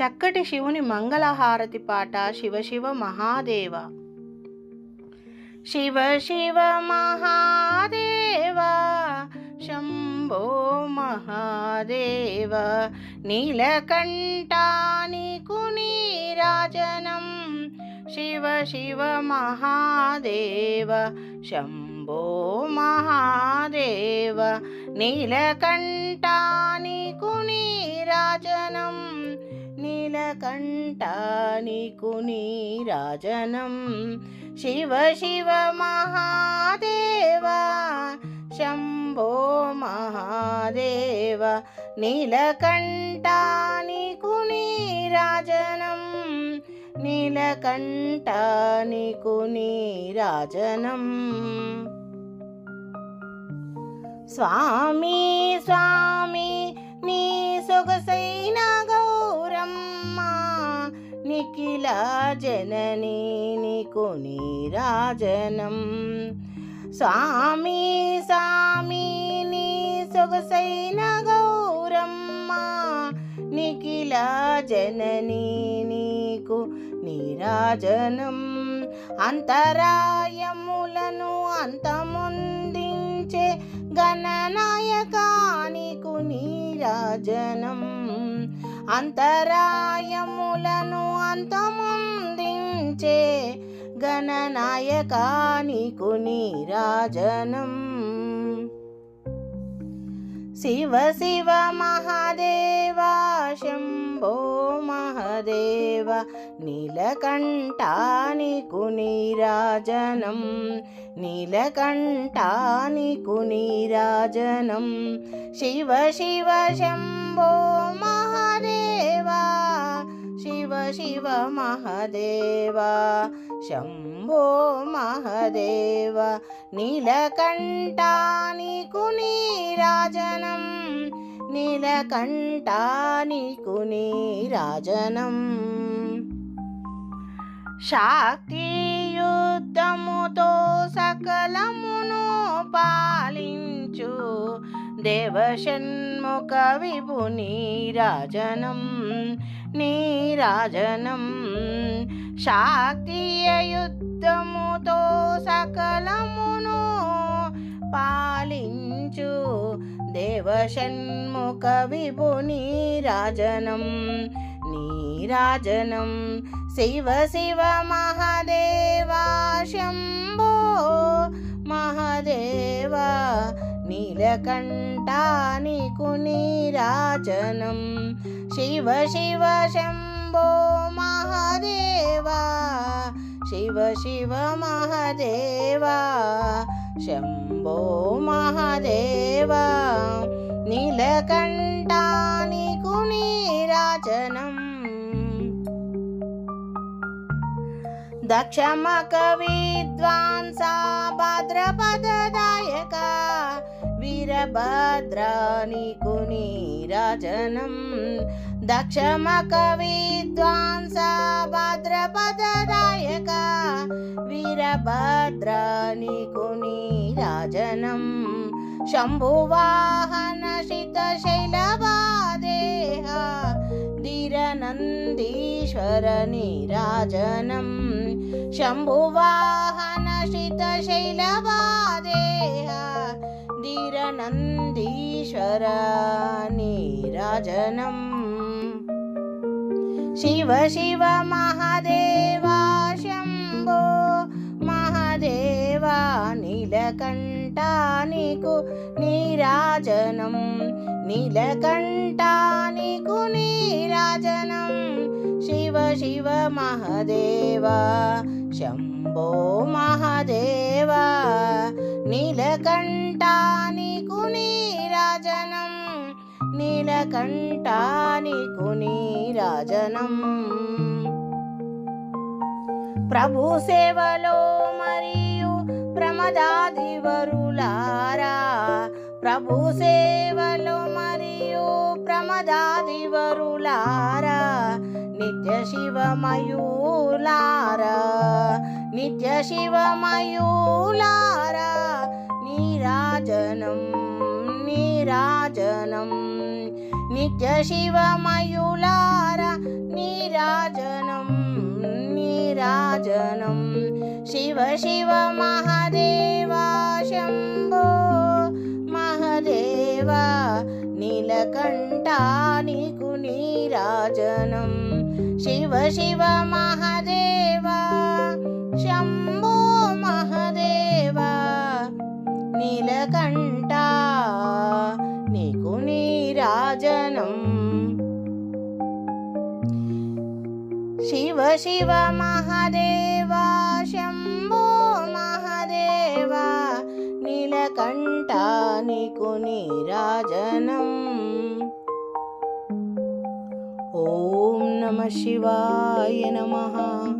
చక్కటి శివుని మంగళహారతి పాట శివశివ మహాదేవ. శివ శివ మహాదేవ శంభో మహాదేవ నీలకంఠానికు నీరాజనం శివ శివ మహాదేవ శంభో మహాదేవ నీలకంఠానికు నీరాజనం నీలకంఠానికు రాజనం. శివ శివ మహాదేవా శంభో మహాదేవ నీలకంఠానికు నీరాజనం నీలకంఠానికు రాజనం. స్వామి స్వామి నీ సొగసైన నిఖిల జననీ నీకు నీరాజనం. స్వామి స్వామి నీ సొగసైన గౌరమ్మ నిఖిల జననీ నీకు నీరాజనం. అంతరాయములను అంతముందించే గణనాయకానికు నీరాజనం. అంతరాయములను అంతమొందించే గణనాయకానికు రాజనం శివ శివ మహాదేవా శంభో మహదేవ నీలకంఠానికు నీరాజనం. నీలకంఠానికు నీరాజనం. శివ శివ శంభో శివ మహదేవ మహాదేవ శంభో మహాదేవ నీలకంఠానికు రాజనం నీలకంఠానికు నీరాజనం. శాక్తి యుద్ధముతో సకలమును పాలించు దేవషణ్ముఖ రాజనం నీరాజనం నీరాజనం యుద్ధముతో సకలమును పాలించు దేవషణ్ముఖ విభు నీరాజనం నీరాజనం శివ శివ మహదేవా శంభో మహాదేవ नीलकण्ठानि कुणीराचनं शिव शिव शम्भो महादेवा। शिव शिव महादेवा। शम्भो महादेवा। नीलकण्ठानि कुणीराचनम् నీలకంఠానికు నీరాజనం దక్షమక విద్వాంసా భద్రపదదాయక వీరభద్రానికు నీరాజనం దక్షమక విద్వాంస ధీరనందీశ్వర నీరాజనం శంభువాహన శిత శైలవాదేహ ధీరనందీశ్వర నీరాజనం శివ శివ మహాదేవ శంభో మహాదేవ నీలకంఠానికు నీరాజనం శివ శివ మహదేవ శంభో మహాదేవ నీలకంఠానికు నీరాజనం నీలకంఠానికు నీరాజనం ప్రభు సేవలో మరియు ప్రమదాదివరులారా ప్రభు సేవలు మరియు प्रभुसे నిత్య శివమయూలారా నిత్య శివమయూలారా నీరాజనం నీరాజనం నిత్య శివమయూలారా నీరాజనం నీరాజనం శివ శివ మహాదేవ నీకు నీరాజనం శివ శివ మహదేవా శంభో మహదేవా నీలకంఠ నీకు నీరాజనం శివ శివ మహదేవా శంభో మహదేవా నీలకంఠ నీకు నీరాజనం शिवाय नमः।